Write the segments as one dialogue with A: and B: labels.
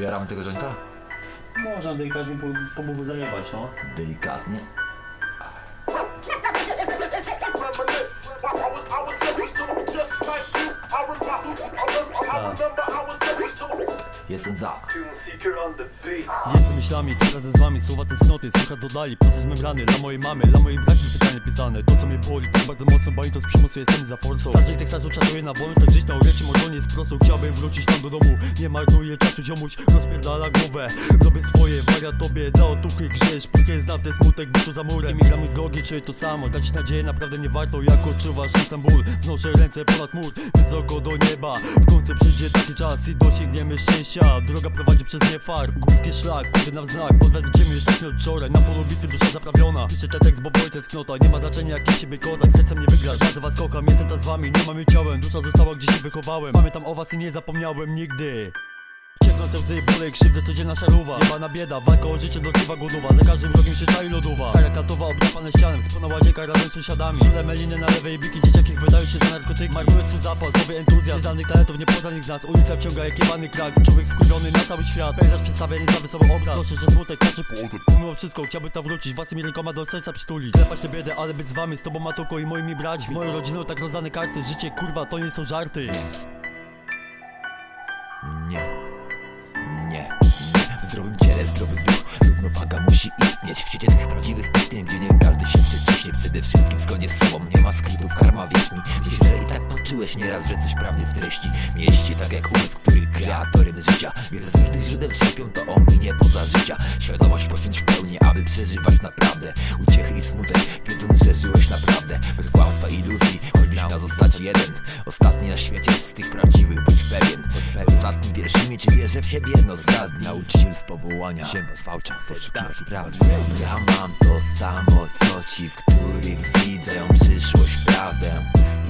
A: Jaramy tego jointa?
B: Można delikatnie po, po bubu zajebać, no.
A: Delikatnie. Jestem za.
C: Jestem myślami, tu razem z wami Słowa tęsknoty, słychać z oddali Proces membrany, dla mojej mamy, dla mojej braci specjalnie pisane. To co mnie boli, tak bardzo mocno Bo to przymusuje sen za forsą. Starczej Teksasu czatuje na wolność, tak żyć na urecie Może nie jest prosto, chciałbym wrócić tam do domu. Nie marnuję czasu, ziomuś, rozpierdala głowę. Robię swoje, waria tobie, dla otuchy grzesz Póki znam ten smutek, tu za murem. Nie gramy drogi, czuję to samo. Dać nadzieję naprawdę nie warto, jak odczuwasz sam ból. Wnoszę ręce ponad mur, wysoko do nieba. W końcu przyjdzie taki czas i dosięgniemy szczęścia Droga prowadzi przez nie far, górskie szlak, który nam znak. Podwędziemy już tak nie od wczoraj, na polu bitwy dusza zaprawiona. Piszę ten tekst, bo boi tęsknota, nie ma znaczenia jaki siebie kozak. Sercem nie wygrasz, bardzo was kocham, jestem tam z wami. Nie mam jej ciałem, dusza została gdzie się wychowałem. Pamiętam o was i nie zapomniałem nigdy Cieknące łzy, bóle, krzywdy, codzienna szaruwa Jebana bieda, walka o życie, dotkliwa głodowa Za każdym rogiem się czai lodowa Stara katowa, obdrapane ścianem Spłona łazienka razem z sąsiadami. Szule meliny na lewej biki, dzieciaki wydają się za narkotyki. Marnuje swój zapas, nowy entuzjazm. Nieznanych talentów, niepoznanych z nas. Ulica wciąga jak jebany krak. Człowiek wkurzony na cały świat. Pejzaż przedstawia niezawysowy obraz. Proszę, że smutek połowę Pomimo wszystko, chciałbym tam wrócić. Własnymi rękoma do serca przytulić. Klepać tę biedę, ale być z wami Z tobą matuką i moimi braćmi. Z moją rodziną tak rozdane karty. Życie, kurwa, to nie są żarty
A: zdrowy duch. Równowaga musi istnieć w świecie tych prawdziwych istnień, gdzie nie każdy się przeciśnie. Przede wszystkim w zgodzie z sobą. Nie ma skrytów, karma, wierz mi. Myślę, że i tak poczułeś nieraz, że coś prawdy w treści mieści. Tak jak umysł, który kreatorem życia. Wiedza z różnych źródeł czerpią, to ominie poza życia. Świadomość pociąć w pełni, aby przeżywać naprawdę. Uciechy i smutek, wiedząc, że żyłeś naprawdę. Bez kłamstwa, iluzji, choćbyś miał zostać jeden. Ostatni na świecie z tych prawdziwych, bądź pewien. Ostatni wiersz mieć wierzę w siebie, no zgadnij Nauczyciel z powołania, ziemia zwałcza Poszukiwać prawdy. Ja mam to samo co ci, w których widzę przyszłość, prawdę.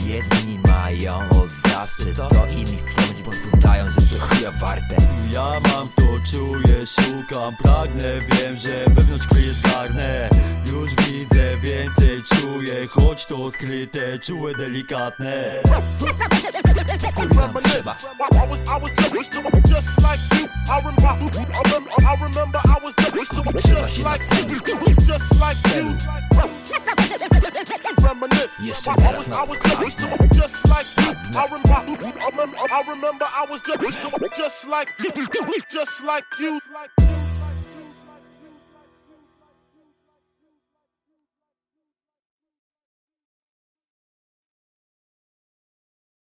A: Jedni mają od zawsze to, inni chcą być, bo udają, że to chuja warte.
C: Ja mam to, czuję, szukam, pragnę Wiem, że wewnątrz kryje zgarnę. Już widzę, więcej czuję Choć to skryte, czułe, delikatne.
A: Kurwa trzeba
D: I was, I was just, just this. Yesterday, I was, I was just, just, like you. I remember, I remember, I was just, just like you, just like you.